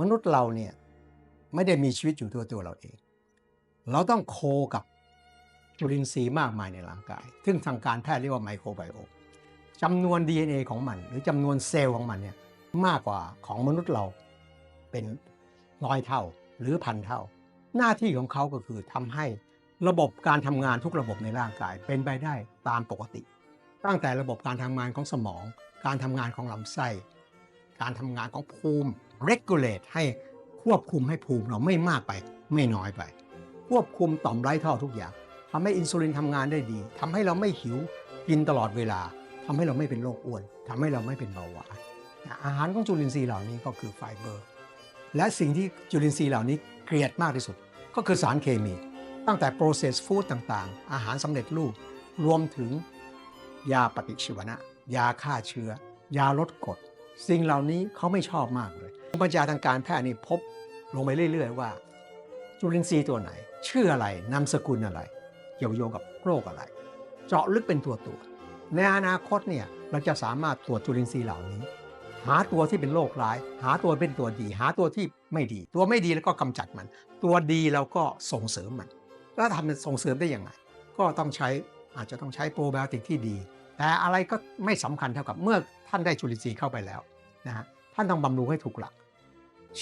มนุษย์เราเนี่ยไม่ได้มีชีวิตอยู่ตัวตัวเราเอง เราต้องโคกับจุลินทรีย์มากมายในร่างกาย ซึ่งทางการแพทย์เรียกว่าไมโครไบโอมจำนวน DNA ของมัน หรือจำนวนเซลล์ของมันเนี่ยมากกว่าของมนุษย์เราเป็นร้อยเท่าหรือพันเท่า หน้าที่ของเขาก็คือทำให้ระบบการทำงานทุกระบบในร่างกาย เป็นไปได้ตามปกติ ตั้งแต่ระบบการทำงานของสมอง การทำงานของลำไส้ การทำงานของภูมิ regulate ให้ควบคุมให้ภูมิเราไม่มากไป ไม่น้อยไป ควบคุมต่อมไร้ท่อทุกอย่างทำให้อินซูลินทำงานได้ดีทำให้เราไม่หิวกินตลอดเวลาทำให้เราไม่เป็นโรคอ้วนทำให้เราไม่เป็นเบาหวานอาหารของจุลินทรีย์เหล่านี้ก็คือไฟเบอร์ และสิ่งที่จุลินทรีย์เหล่านี้เกลียดมากที่สุด ก็คือสารเคมี ตั้งแต่ processed food ต่างๆ อาหารสำเร็จรูป รวมถึงยาปฏิชีวนะ ยาฆ่าเชื้อ ยาลดกรด สิ่งเหล่านี้เขาไม่ชอบมากเลยปัญญาทางการแพทย์นี่พบลงไปเรื่อย ๆ ว่า จุลินทรีย์ตัวไหน ชื่ออะไรนามสกุลอะไรเกี่ยวโยงกับโรคอะไร เจาะลึกเป็นตัวตัวในอนาคตเนี่ยเราจะสามารถตรวจจุลินทรีย์เหล่านี้ หาตัวที่เป็นโรคร้าย หาตัวเป็นตัวดี หาตัวที่ไม่ดี ตัวไม่ดีแล้วก็กำจัดมัน ตัวดีเราก็ส่งเสริมมันแล้วทำมันส่งเสริมได้ยังไง ก็ต้องใช้อาจจะต้องใช้โปรไบโอติกที่ดี แต่อะไรก็ไม่สำคัญเท่ากับเมื่อท่านได้จุลินทรีย์เข้าไปแล้ว นะฮะท่านต้องบำรุงให้ถูกหลัก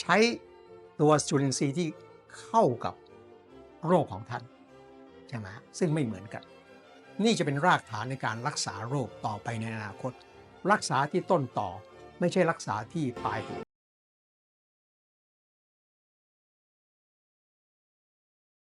ใช้ตัวจุลินทรีย์ที่เข้ากับโรคของท่านใช่ไหมซึ่งไม่เหมือนกัน นี่จะเป็นรากฐานในการรักษาโรคต่อไปในอนาคต รักษาที่ต้นต่อไม่ใช่รักษาที่ปลายเหตุ